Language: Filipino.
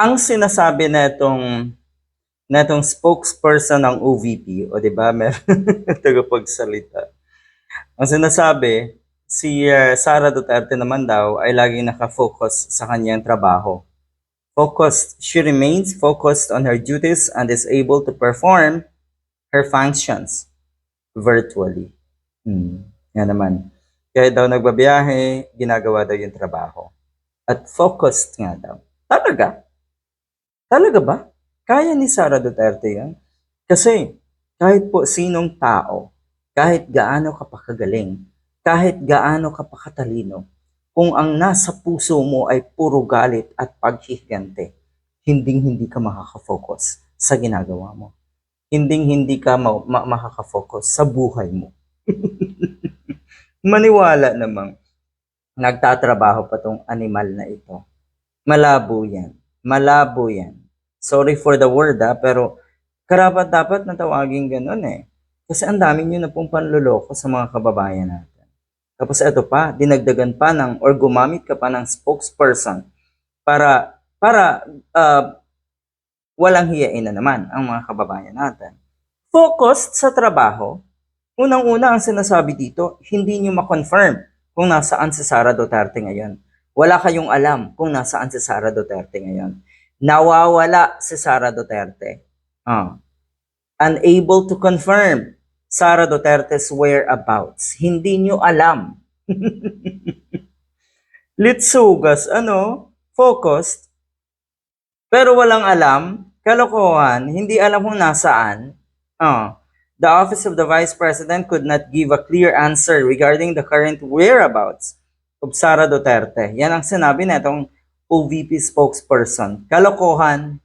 ang sinasabi na itong na itong spokesperson ng OVP, o di ba, meron tagapagsalita. Ang sinasabi, si uh, Sara Duterte naman daw ay laging nakafocus sa kanyang trabaho. Focused, she remains focused on her duties and is able to perform her functions virtually. Hmm, yan naman. Kaya daw nagbabiyahe, ginagawa daw yung trabaho. At focused nga daw. Talaga? Talaga ba? Kaya ni Sara Duterte yan? Kasi kahit po sinong tao, kahit gaano ka pa kagaling, kahit gaano ka pa katalino, kung ang nasa puso mo ay puro galit at paghihigante, hinding-hindi ka makakafocus sa ginagawa mo. Hinding-hindi ka ma- ma- makakafocus sa buhay mo. Maniwala namang nagtatrabaho pa tong animal na ito. Malabo yan. Malabo yan. Sorry for the word ha, pero karapat dapat na tawagin ganun eh. Kasi ang dami nyo na pong panluloko sa mga kababayan natin. Tapos ito pa, dinagdagan pa ng, or gumamit ka pa ng spokesperson para, para uh, walang hiyain na naman ang mga kababayan natin. Focused sa trabaho, unang-una ang sinasabi dito, hindi nyo ma-confirm kung nasaan si Sara Duterte ngayon. Wala kayong alam kung nasaan si Sara Duterte ngayon. Nawawala si Sara Duterte. Ah. Unable to confirm Sara Duterte's whereabouts. Hindi nyo alam. Litsugas, ano? Focused. Pero walang alam. Kalokohan. Hindi alam kung nasaan. Ah. The Office of the Vice President could not give a clear answer regarding the current whereabouts of Sara Duterte. Yan ang sinabi na itong OVP spokesperson. Kalokohan.